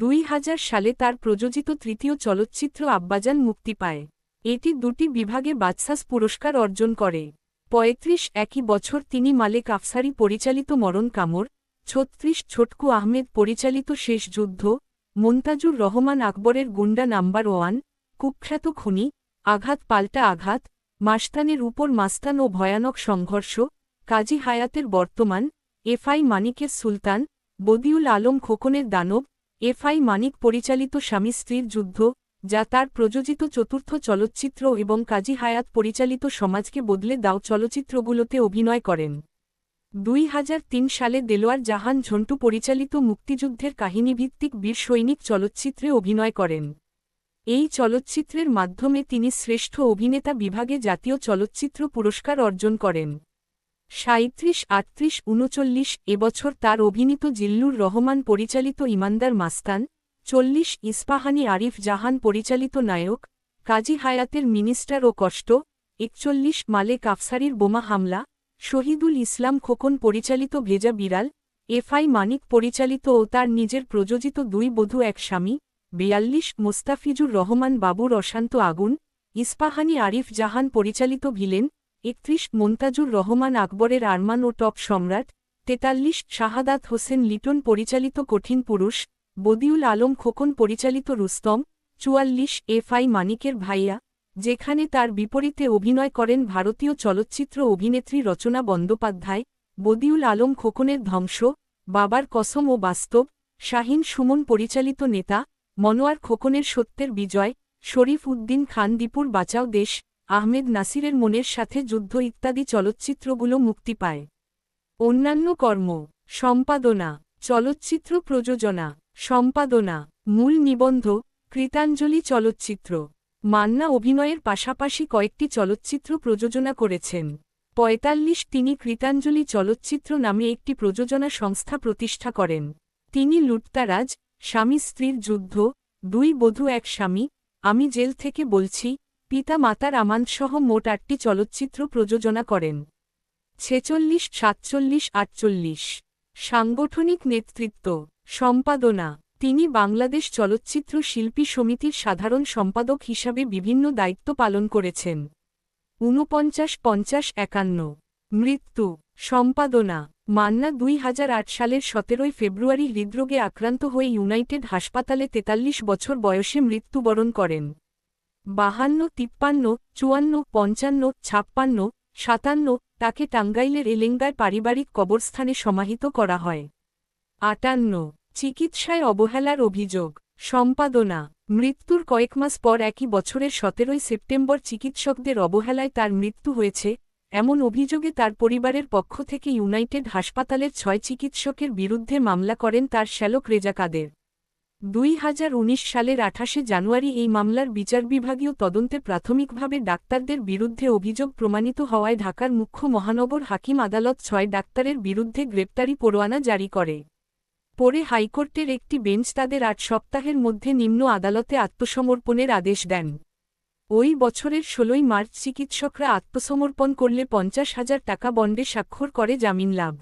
দুই হাজার সালে তার প্রযোজিত তৃতীয় চলচ্চিত্র আব্বাজান মুক্তি পায়। এটি দুটি বিভাগে বাদশাস পুরস্কার অর্জন করে। পঁয়ত্রিশ একই বছর তিনি মালেক আফসারি পরিচালিত মরণ কামড়, ছত্রিশ ছোটকু আহমেদ পরিচালিত শেষ যুদ্ধ, মন্তাজুর রহমান আকবরের গুন্ডা নাম্বার ওয়ান, কুখ্যাত খুনি, আঘাত পাল্টা আঘাত, মাস্তানের উপর মাস্তান ও ভয়ানক সংঘর্ষ, কাজী হায়াতের বর্তমান, এফআই মানিকের সুলতান, বদিউল আলম খোকনের দানব এফআই মানিক পরিচালিত স্বামী স্ত্রীর যুদ্ধ, যা তার প্রযোজিত চতুর্থ চলচ্চিত্র এবং কাজী হায়াত পরিচালিত সমাজকে বদলে দাও চলচ্চিত্রগুলোতে অভিনয় করেন। দুই হাজার তিন সালে দেলোয়ার জাহান ঝন্টু পরিচালিত মুক্তিযুদ্ধের কাহিনীভিত্তিক বীর সৈনিক চলচ্চিত্রে অভিনয় করেন। এই চলচ্চিত্রের মাধ্যমে তিনি শ্রেষ্ঠ অভিনেতা বিভাগে জাতীয় চলচ্চিত্র পুরস্কার অর্জন করেন। সাঁত্রিশ আটত্রিশ, উনচল্লিশ এবছর তার অভিনীত জিল্লুর রহমান পরিচালিত ইমানদার মাস্তান, চল্লিশ ইস্পাহানি আরিফ জাহান পরিচালিত নায়ক, কাজী হায়াতের মিনিস্টার ও কষ্ট, একচল্লিশ মালেক আফসারির বোমা হামলা, শহীদুল ইসলাম খোকন পরিচালিত ভেজা বিড়াল, এফআই মানিক পরিচালিত ও তার নিজের প্রযোজিত দুই বধূ এক স্বামী, বিয়াল্লিশ মোস্তাফিজুর রহমান বাবুর অশান্ত আগুন, ইস্পাহানি আরিফ জাহান পরিচালিত ভিলেন একত্রিশ মন্তাজুর রহমান আকবরের আরমান ও টপ সম্রাট, তেতাল্লিশ শাহাদাত হোসেন লিটন পরিচালিত কঠিন পুরুষ, বদিউল আলম খোকন পরিচালিত রুস্তম, চুয়াল্লিশ এফআই মানিকের ভাইয়া, যেখানে তার বিপরীতে অভিনয় করেন ভারতীয় চলচ্চিত্র অভিনেত্রী রচনা বন্দ্যোপাধ্যায়, বদিউল আলম খোকনের ধ্বংস, বাবার কসম ও বাস্তব, শাহিন সুমন পরিচালিত নেতা, মনোয়ার খোকনের সত্যের বিজয়, শরীফ উদ্দিন খান দীপুর বাঁচাও দেশ আহমেদ নাসিরের মনের সাথে যুদ্ধ ইত্যাদি চলচ্চিত্রগুলো মুক্তি পায়। অন্যান্য কর্ম, সম্পাদনা, চলচ্চিত্র প্রযোজনা, সম্পাদনা, মূল নিবন্ধ, কৃতাঞ্জলি চলচ্চিত্র। মান্না অভিনয়ের পাশাপাশি কয়েকটি চলচ্চিত্র প্রযোজনা করেছেন। পঁয়তাল্লিশ তিনি কৃতাঞ্জলি চলচ্চিত্র নামে একটি প্রযোজনা সংস্থা প্রতিষ্ঠা করেন। তিনি লুটতারাজ, স্বামী স্ত্রীর যুদ্ধ, দুই বধূ এক স্বামী, আমি জেল থেকে বলছি পিতা মাতার আমানসহ মোট আটটি চলচ্চিত্র প্রযোজনা করেন। ছেচল্লিশ, সাতচল্লিশ, আটচল্লিশ। সাংগঠনিক নেতৃত্ব, সম্পাদনা। তিনি বাংলাদেশ চলচ্চিত্র শিল্পী সমিতির সাধারণ সম্পাদক হিসাবে বিভিন্ন দায়িত্ব পালন করেছেন। ঊনপঞ্চাশ, পঞ্চাশ, একান্ন। মৃত্যু। সম্পাদনা। মান্না দুই হাজার আট সালের সতেরোই ফেব্রুয়ারি হৃদরোগে আক্রান্ত হয়ে ইউনাইটেড হাসপাতালে তেতাল্লিশ বছর বয়সে মৃত্যুবরণ করেন। বাহান্ন, তিপ্পান্ন, চুয়ান্ন, পঞ্চান্ন, ছাপ্পান্ন, সাতান্ন তাকে টাঙ্গাইলের এলেঙ্গায় পারিবারিক কবরস্থানে সমাহিত করা হয়। আটান্ন, চিকিৎসায় অবহেলার অভিযোগ, সম্পাদনা, মৃত্যুর কয়েক মাস পর একই বছরের সতেরোই সেপ্টেম্বর চিকিৎসকদের অবহেলায় তার মৃত্যু হয়েছে, এমন অভিযোগে তার পরিবারের পক্ষ থেকে ইউনাইটেড হাসপাতালের ছয় চিকিৎসকের বিরুদ্ধে মামলা করেন তার শ্যালক রেজা কাদের। দুই হাজার উনিশ সালের আঠাশে জানুয়ারি এই মামলার বিচার বিভাগীয় তদন্তে প্রাথমিকভাবে ডাক্তারদের বিরুদ্ধে অভিযোগ প্রমাণিত হওয়ায় ঢাকার মুখ্য মহানগর হাকিম আদালত ছয় ডাক্তারের বিরুদ্ধে গ্রেপ্তারি পরোয়ানা জারি করে। পরে হাইকোর্টের একটি বেঞ্চ তাদের আট সপ্তাহের মধ্যে নিম্ন আদালতে আত্মসমর্পণের আদেশ দেন। ওই বছরের ষোলোই মার্চ চিকিৎসকরা আত্মসমর্পণ করলে পঞ্চাশ হাজার টাকা বন্ডে স্বাক্ষর করে জামিন লাভ।